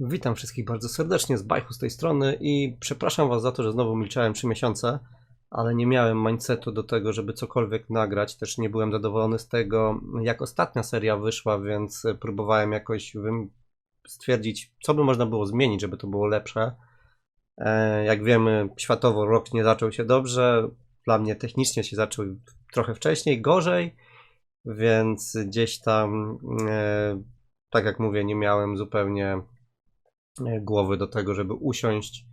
Witam wszystkich bardzo serdecznie z Bajchu z tej strony i przepraszam Was za to, że znowu milczałem 3 miesiące, ale nie miałem mindsetu do tego, żeby cokolwiek nagrać. Też nie byłem zadowolony z tego, jak ostatnia seria wyszła, więc próbowałem jakoś stwierdzić, co by można było zmienić, żeby to było lepsze. E, Jak wiemy, światowo rok nie zaczął się dobrze. Dla mnie technicznie się zaczął trochę wcześniej, gorzej, więc gdzieś tam, e, tak jak mówię, nie miałem zupełnie głowy do tego, żeby usiąść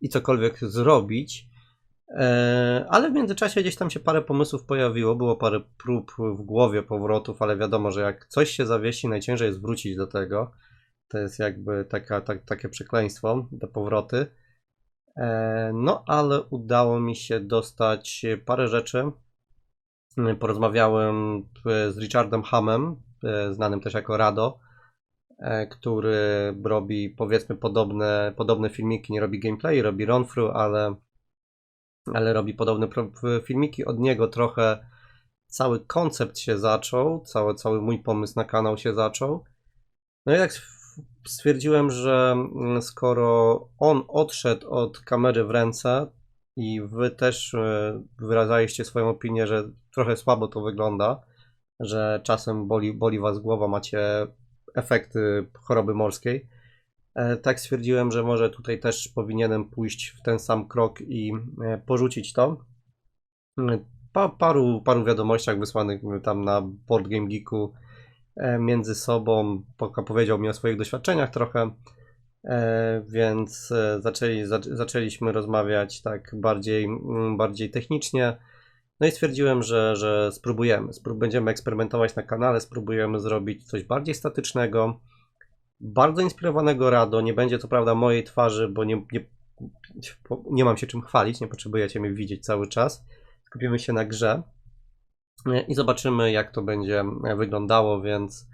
i cokolwiek zrobić. E, Ale w międzyczasie gdzieś tam się parę pomysłów pojawiło, było parę prób w głowie powrotów, ale wiadomo, że jak coś się zawiesi, najciężej jest wrócić do tego. To jest jakby taka, tak, takie przekleństwo, te powroty. E, No, ale udało mi się dostać parę rzeczy. Porozmawiałem e, z Richardem Hamem, e, znanym też jako Rado, e, który robi powiedzmy podobne, podobne filmiki, nie robi gameplay, robi run-through, ale, ale robi podobne filmiki. Od niego trochę cały koncept się zaczął, cały, cały mój pomysł na kanał się zaczął. No i tak stwierdziłem, że mm, skoro on odszedł od kamery w ręce i wy też e, wyrażaliście swoją opinię, że trochę słabo to wygląda, że czasem boli, boli was głowa, macie efekty choroby morskiej, e, tak stwierdziłem, że może tutaj też powinienem pójść w ten sam krok i e, porzucić to. E, Pa, paru, paru wiadomościach wysłanych tam na Board Game Geeku między sobą powiedział mi o swoich doświadczeniach trochę, więc zaczęli, zac- zaczęliśmy rozmawiać tak bardziej, mm, bardziej technicznie. No i stwierdziłem, że, że spróbujemy. Sprób będziemy eksperymentować na kanale, spróbujemy zrobić coś bardziej statycznego, bardzo inspirowanego Rado. Nie będzie to prawda mojej twarzy, bo nie, nie, nie mam się czym chwalić, nie potrzebujecie mnie widzieć cały czas. Skupimy się na grze e, i zobaczymy, jak to będzie e, wyglądało, więc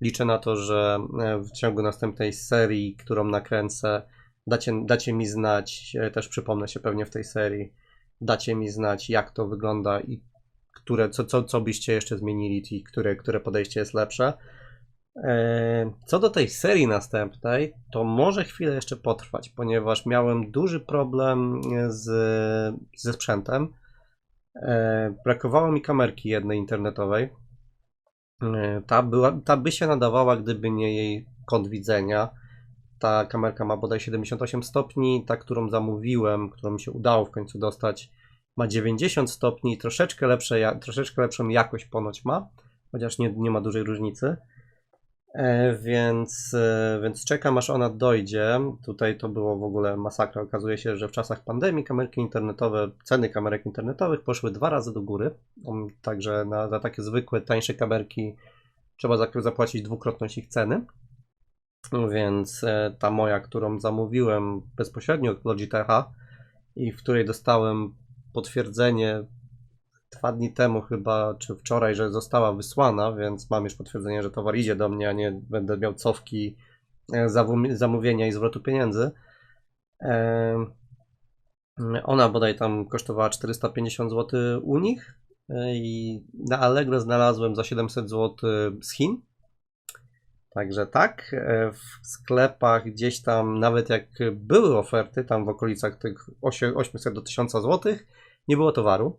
liczę na to, że e, w ciągu następnej serii, którą nakręcę, dacie, dacie mi znać, też przypomnę się pewnie w tej serii, dacie mi znać, jak to wygląda i które, co, co, co byście jeszcze zmienili i które, które podejście jest lepsze. E, Co do tej serii następnej, to może chwilę jeszcze potrwać, ponieważ miałem duży problem z, ze sprzętem. E, Brakowało mi kamerki jednej internetowej. E, Ta, była, ta by się nadawała, gdyby nie jej kąt widzenia. Ta kamerka ma bodaj 78 stopni, ta, którą zamówiłem, którą mi się udało w końcu dostać, ma 90 stopni, troszeczkę, lepsze, troszeczkę lepszą jakość ponoć ma, chociaż nie, nie ma dużej różnicy. E, więc, e, więc czekam aż ona dojdzie. Tutaj to było w ogóle masakra. Okazuje się, że w czasach pandemii kamerki internetowe, ceny kamerek internetowych poszły dwa razy do góry. Um, Także na, za takie zwykłe, tańsze kamerki trzeba za- zapłacić dwukrotność ich ceny. Więc e, ta moja, którą zamówiłem bezpośrednio od Logitecha i w której dostałem potwierdzenie dwa dni temu chyba, czy wczoraj, że została wysłana, więc mam już potwierdzenie, że towar idzie do mnie, a nie będę miał cofki e, zamówienia i zwrotu pieniędzy. Em, Ona bodaj tam kosztowała 450 zł u nich e, i na Allegro znalazłem za 700 zł z Chin. Także tak, e, w sklepach gdzieś tam, nawet jak były oferty, tam w okolicach tych osie- 800 do 1000 zł, nie było towaru.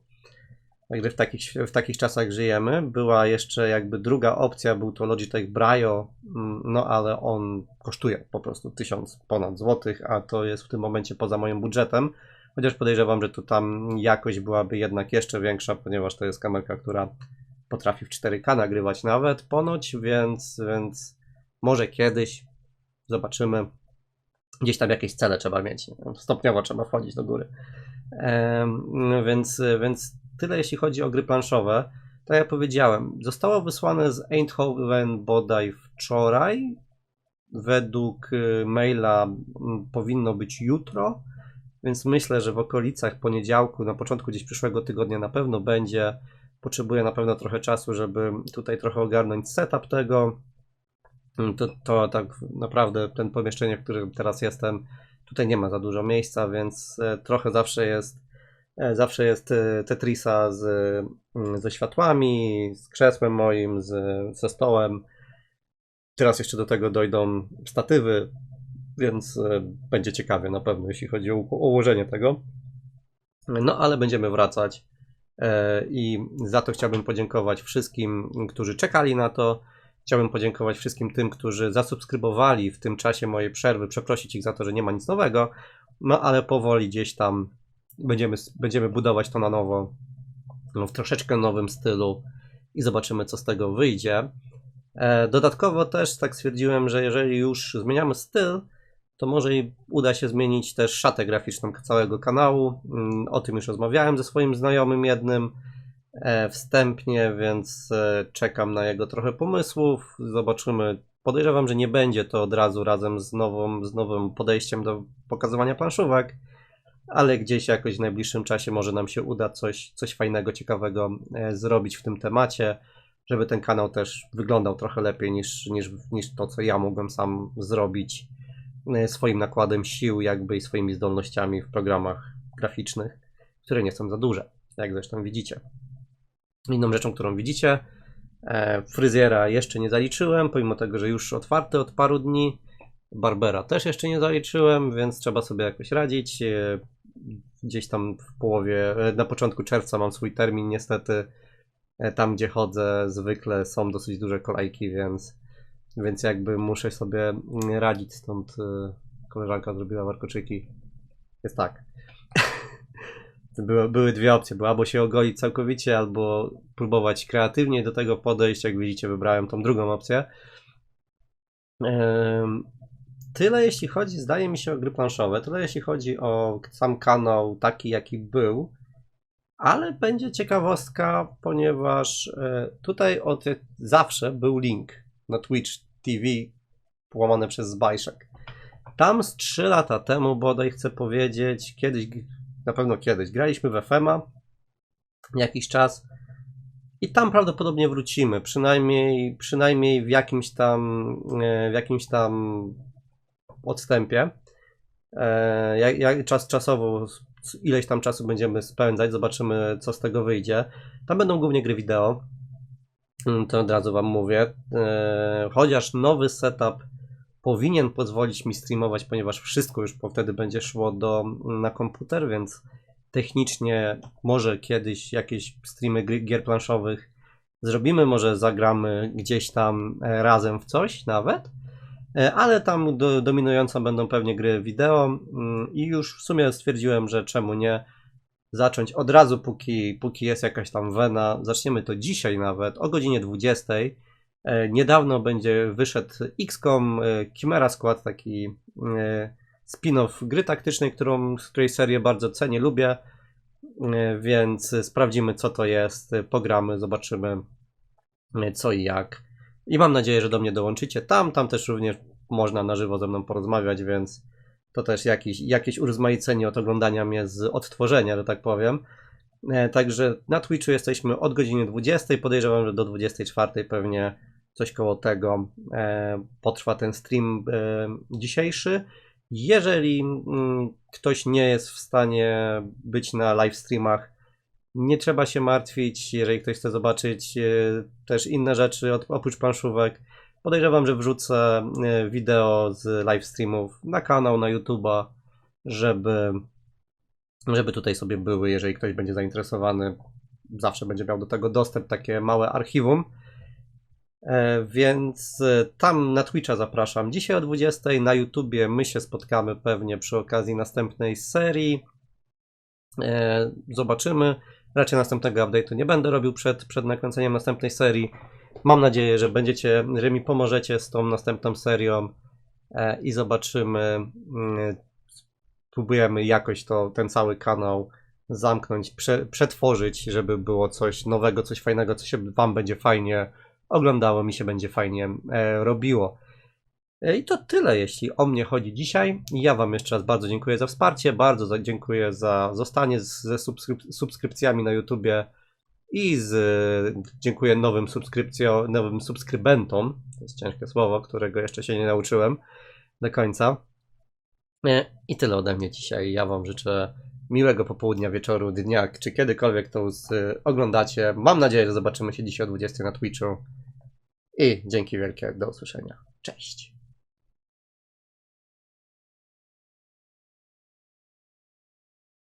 Także w takich, w takich czasach żyjemy. Była jeszcze jakby druga opcja, był to Logitech Brio, mm, no ale on kosztuje po prostu 1000 ponad złotych, a to jest w tym momencie poza moim budżetem. Chociaż podejrzewam, że tu tam jakość byłaby jednak jeszcze większa, ponieważ to jest kamerka, która potrafi w 4K nagrywać nawet ponoć, więc, więc może kiedyś zobaczymy. Gdzieś tam jakieś cele trzeba mieć. Stopniowo trzeba wchodzić do góry. Więc, więc tyle jeśli chodzi o gry planszowe. Tak jak powiedziałem, zostało wysłane z Eindhoven bodaj wczoraj. Według y, maila powinno być jutro, więc myślę, że w okolicach poniedziałku, na początku gdzieś przyszłego tygodnia na pewno będzie. Potrzebuję na pewno trochę czasu, żeby tutaj trochę ogarnąć setup tego. Mm, To, to tak naprawdę ten pomieszczenie, w którym teraz jestem, tutaj nie ma za dużo miejsca, więc e, trochę zawsze jest e, zawsze jest e, Tetrisa z, mm, ze światłami, z krzesłem moim, z, ze stołem. Teraz jeszcze do tego dojdą statywy, więc będzie ciekawie na pewno, jeśli chodzi o ułożenie tego. No ale będziemy wracać i za to chciałbym podziękować wszystkim, którzy czekali na to. Chciałbym podziękować wszystkim tym, którzy zasubskrybowali w tym czasie mojej przerwy, przeprosić ich za to, że nie ma nic nowego, no ale powoli gdzieś tam będziemy, będziemy budować to na nowo, no, w troszeczkę nowym stylu i zobaczymy, co z tego wyjdzie. E, Dodatkowo też tak stwierdziłem, że jeżeli już zmieniamy styl, to może uda się zmienić też szatę graficzną całego kanału. Mm, O tym już rozmawiałem ze swoim znajomym jednym wstępnie, więc e, czekam na jego trochę pomysłów. Zobaczymy. Podejrzewam, że nie będzie to od razu razem z, nową, z nowym podejściem do pokazywania planszówek, ale gdzieś jakoś w najbliższym czasie może nam się uda coś, coś fajnego, ciekawego e, zrobić w tym temacie żeby ten kanał też wyglądał trochę lepiej niż, niż, niż to, co ja mogłem sam zrobić e, swoim nakładem sił, jakby i swoimi zdolnościami w programach graficznych, które nie są za duże, jak zresztą widzicie. Inną rzeczą, którą widzicie, e, fryzjera jeszcze nie zaliczyłem, pomimo tego, że już otwarty od paru dni. Barbera też jeszcze nie zaliczyłem, więc trzeba sobie jakoś radzić. E, Gdzieś tam w połowie, e, na początku czerwca mam swój termin, niestety. Tam, gdzie chodzę, zwykle są dosyć duże kolejki, więc, więc jakby muszę sobie radzić. Stąd koleżanka zrobiła warkoczyki. Jest tak. Były, dwie opcje. Było albo się ogolić całkowicie, albo próbować kreatywnie do tego podejść. Jak widzicie, wybrałem tą drugą opcję. Tyle jeśli chodzi, zdaje mi się, o gry planszowe. Tyle jeśli chodzi o sam kanał taki, jaki był. Ale będzie ciekawostka, ponieważ e, tutaj od zawsze był link na Twitch TV połamane przez Zbajszek. Tam z 3 lata temu bodaj chcę powiedzieć, kiedyś, na pewno kiedyś, graliśmy w FMA jakiś czas i tam prawdopodobnie wrócimy, przynajmniej, przynajmniej w jakimś tam e, w jakimś tam odstępie. E, jak, jak czas czasowo, ileś tam czasu będziemy spędzać, zobaczymy co z tego wyjdzie. Tam będą głównie gry wideo, Mm, to od razu wam mówię. E, chociaż nowy setup powinien pozwolić mi streamować, ponieważ wszystko już po wtedy będzie szło do, na komputer, więc technicznie może kiedyś jakieś streamy gier planszowych zrobimy, może zagramy gdzieś tam e, razem w coś nawet. E, Ale tam do, dominującą będą pewnie gry wideo mm, i już w sumie stwierdziłem, że czemu nie zacząć od razu, póki, póki jest jakaś tam wena. Zaczniemy to dzisiaj nawet o godzinie 20. E, Niedawno będzie wyszedł XCOM e, Chimera Squad, taki e, spin-off gry taktycznej, którą, z której serię bardzo cenię, lubię, więc sprawdzimy co to jest, pogramy, zobaczymy co i jak. I mam nadzieję, że do mnie dołączycie tam. Tam też również można na żywo ze mną porozmawiać, więc to też jakiś, jakieś urozmaicenie od oglądania mnie z odtworzenia, że tak powiem. Także na Twitchu jesteśmy od godziny 20. Podejrzewam, że do 24 pewnie coś koło tego e, potrwa ten stream e, dzisiejszy. Jeżeli mm, ktoś nie jest w stanie być na live streamach, nie trzeba się martwić, jeżeli ktoś chce zobaczyć e, też inne rzeczy oprócz planszówek. Podejrzewam, że wrzucę wideo z live streamów na kanał, na YouTube'a, żeby, żeby tutaj sobie były, jeżeli ktoś będzie zainteresowany. Zawsze będzie miał do tego dostęp, takie małe archiwum. E, Więc e, tam na Twitcha zapraszam. Dzisiaj o 20 na YouTubie my się spotkamy pewnie przy okazji następnej serii. E, Zobaczymy. Raczej następnego update'u nie będę robił przed, przed nakręceniem następnej serii. Mam nadzieję, że będziecie, że mi pomożecie z tą następną serią i zobaczymy. mm, Próbujemy jakoś to, ten cały kanał zamknąć, prze, przetworzyć, żeby było coś nowego, coś fajnego, co się Wam będzie fajnie oglądało, mi się będzie fajnie e, robiło. E, I to tyle, jeśli o mnie chodzi dzisiaj. Ja Wam jeszcze raz bardzo dziękuję za wsparcie, bardzo dziękuję za zostanie ze subskryp- subskrypcjami na YouTubie i z, dziękuję nowym, nowym subskrybentom. To jest ciężkie słowo, którego jeszcze się nie nauczyłem do końca. E, I tyle ode mnie dzisiaj. Ja Wam życzę miłego popołudnia, wieczoru, dnia, czy kiedykolwiek to oglądacie. Mam nadzieję, że zobaczymy się dzisiaj o 20 na Twitchu. I dzięki wielkie, do usłyszenia. Cześć.